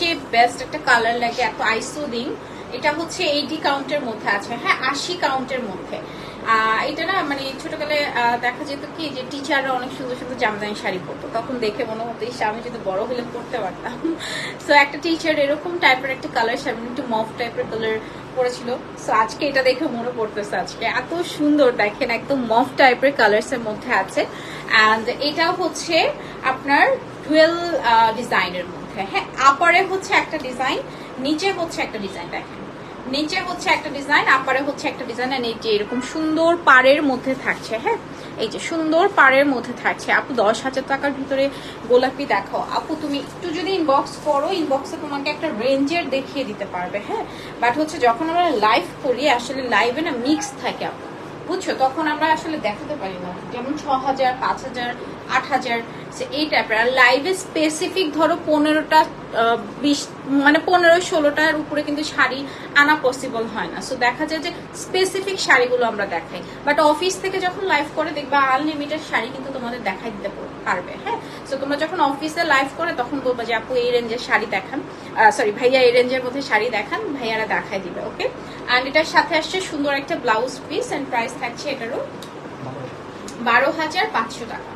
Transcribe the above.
সবচেয়ে বেস্ট একটা কালার লাগে এত আইসোদিং এটা হচ্ছে এইটি কাউন্টের মধ্যে আছে হ্যাঁ আশি কাউন্টের মধ্যে। এটা না মানে ছোটকালে দেখা যেত কি যে টিচাররা অনেক সুন্দর সুন্দর জামদানি শাড়ি পরতো, তখন দেখে মনে হতো, ইস, আমি যদি বড় হলে পড়তে পারতাম। সো একটা টিচার এরকম টাইপের একটা কালার সামনে একটু মফ টাইপের কালার পড়েছিল সো আজকে এটা দেখে মনে পড়তেছে আজকে। এত সুন্দর দেখেন, একদম মফ টাইপের কালার্স এর মধ্যে আছে। অ্যান্ড এটাও হচ্ছে আপনার ডুয়েল ডিজাইনের মধ্যে। হ্যাঁ আপারে হচ্ছে একটা ডিজাইন নিচে হচ্ছে একটা ডিজাইন দেখেন। নিচে হচ্ছে একটা ডিজাইন আপারে হচ্ছে একটা ডিজাইন আর এরকম সুন্দর পাড়ের মধ্যে থাকছে হ্যাঁ? এই যে সুন্দর পাড়ের মধ্যে থাকছে। আপু, দশ হাজার টাকার ভিতরে গোলাপি দেখো। আপু, তুমি একটু যদি ইনবক্স করো ইনবক্সে তোমাকে একটা রেঞ্জের দেখিয়ে দিতে পারবে হ্যাঁ? বাট হচ্ছে যখন আমরা লাইভ করি, আসলে লাইভে না মিক্স থাকে, আপু। বুঝছ? তখন আমরা আসলে দেখাতে পারি না। যেমন ছ হাজার পাঁচ হাজার আট হাজার এই টাইপের আর লাইভে স্পেসিফিক ধরো পনেরোটা বিশ মানে পনেরো ষোলোটার উপরে কিন্তু শাড়ি আনা পসিবল হয় না। সো দেখা যায় যে স্পেসিফিক শাড়িগুলো আমরা দেখাই। বাট অফিস থেকে যখন লাইভ করে দেখবা আনলিমিটেড শাড়ি কিন্তু তোমাদের দেখাই দিতে পারবে হ্যাঁ? সো তোমরা যখন অফিসে লাইভ করে তখন বলব যে আপু এই রেঞ্জের শাড়ি দেখান। সরি ভাইয়া এই রেঞ্জের মধ্যে শাড়ি দেখান ভাইয়ারা দেখাই দিবে ওকে অ্যান্ড এটার সাথে আসছে সুন্দর একটা ব্লাউজ পিস অ্যান্ড প্রাইস থাকছে এটারও বারো হাজার পাঁচশো টাকা।